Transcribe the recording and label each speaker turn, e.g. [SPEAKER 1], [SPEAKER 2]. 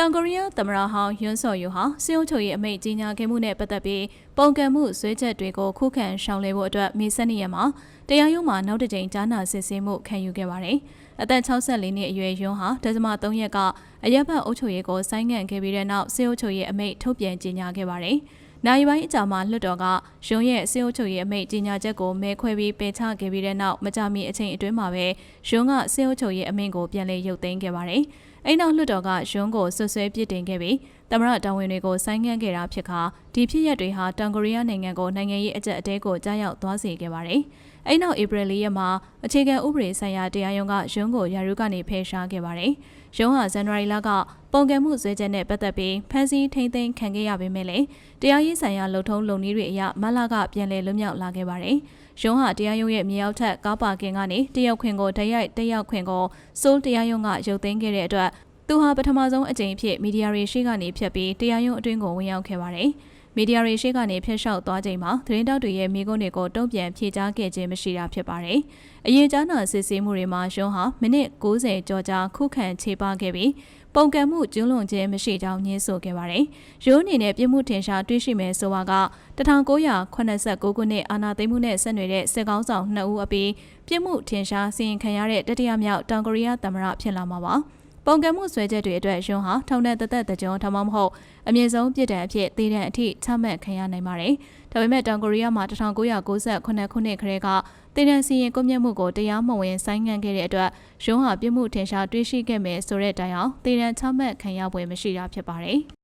[SPEAKER 1] တောင်ကိုရီးယားသမ္မတဟောင်းယွန်းစော်ယိုဟာစစ်အုပ်ချုပ်ရေးအမိန့်ကြီးညာခဲ့မှုနဲ့ပတ်သက်ပြီးပုံကံမှုဆွေးချက်တွေကိုခုခံရှောင်လဲဖို့အတွက်မေဆန်နီရက်မှာတရားရုံးမှာနောက်တစ်ကြိမ်ကြားနာစစ်ဆေးမှုခံယူခဲ့ပါတယ်။အသက်64နှစ်အရွယ်ယွန်းဟာဒဇမ3ရက်ကအရက်ဘတ်အုပ်ချုပ်ရေးကိုဆိုင်းငံ့ခဲ့ပြီးတဲ့နောက်စစ်အုပ်ချုပ်ရေးအမိန့်ထုတ်ပြန်ကြေညာခဲ့ပါတယ်။နိုင်ပိုင်းအကြာမှာလွှတ်တော်ကရုံးရဲ့စေအုပ်ချုပ်ရေးအမိန့်ကြီးညာချက်ကိုမဲခွဲပြီးပယ်ချခဲ့ပြီးတဲ့နောက်မကြမီအချိန်အတွင်းမှာပဲရုံးကစေအုပ်ချုပ်ရေးအမိန့်ကိုပြန်လည်ရုပ်သိမ်းခဲ့ပါတယ်။ အိမ်နောက်လွှတ်တော်ကရုံးကိုဆွဆွဲပြစ်တင်ခဲ့ပြီးသမရတာဝန်တွေကိုဆိုင်းငံ့ခဲ့တာဖြစ်ခါဒီဖြစ်ရပ်တွေဟာတောင်ကိုရီးယားနိုင်ငံကိုနိုင်ငံရေးအကြက်အတဲကိုကြားရောက်သွားစေခဲ့ပါတယ်။အိမ်နောက်ဧပြီလရက်မှာအခြေခံဥပဒေဆိုင်ရာတရားရုံးကရုံးကိုရာထူးကနေဖယ်ရှားခဲ့ပါတယ်။ရုံးဟာဇန်နဝါရီလကပုံကံမှုဇွဲချက်နဲ့ပတ်သက်ပြီးဖမ်းဆီးထိန်းသိမ်းခံခဲ့ရပေမဲ့လည်းတရားရေးဆိုင်ရာလုံထုံးလုံနည်းတွေအရမလကပြန်လည်လွတ်မြောက်လာခဲ့ပါတယ်။ ရုံးဟာတရားရုံးရဲ့မြေအောက်ထက်ကားပါကင်ကနေတယောက်ခွင်ကိုတရိုက်တယောက်ခွင်ကိုစိုးတရားရုံးကရုပ်သိမ်းခဲ့တဲ့အတွက်သူဟာပထမဆုံးအကြိမ်ဖြစ်မီဒီယာတွေရှေ့ကနေဖြတ်ပြီးတရားရုံးအတွင်းကိုဝင်ရောက်ခဲ့ပါတယ်။ မီဒီယာတွေရှေ့ကနေဖျက်လျှောက်သွားချိန်မှာသတင်းတောက်တွေရဲ့မိကုန်းတွေကိုတုံ့ပြန်ဖြေကြားခဲ့ခြင်းမရှိတာဖြစ်ပါတယ်။အရေးကြားနာစစ်ဆေးမှုတွေမှာရုံးဟာမိနစ်60ကျော်ကြာခုခံခြေပခဲ့ပြီးပုံကံမှုကျူးလွန်ခြင်းမရှိကြောင်းညင်းဆိုခဲ့ပါတယ်။ရုံးအနေနဲ့ပြစ်မှုထင်ရှားတွေ့ရှိမယ်ဆိုတာက1989ခုနှစ်အာဏာသိမ်းမှုနဲ့ဆက်နွယ်တဲ့စစ်ကောင်းဆောင်2ဦးအပြီးပြစ်မှုထင်ရှားစီရင်ခံရတဲ့တတိယမြောက်တောင်ကိုရီးယားသမ္မတဖြစ်လာမှာပါ။ ပုံကံမှုဆွဲချက်တွေအတွက်ယွန်းဟာထောင်ဒဏ်တသက်တကြုံထမမဟုတ်အမြင့်ဆုံးပြစ်ဒဏ်အဖြစ်သေဒဏ်အထိချမှတ်ခံရနိုင်ပါတယ်။ဒါပေမဲ့တောင်ကိုရီးယားမှာ1998ခုနှစ်ခရဲကသေဒဏ်စီရင်ကွပ်မျက်မှုကိုတရားမဝင်ဆိုင်းငံ့ခဲ့တဲ့အတွက်ယွန်းဟာပြစ်မှုထင်ရှားတွေ့ရှိခဲ့မယ်ဆိုတဲ့တိုင်အောင်သေဒဏ်ချမှတ်ခံရပွဲမရှိတာဖြစ်ပါတယ်။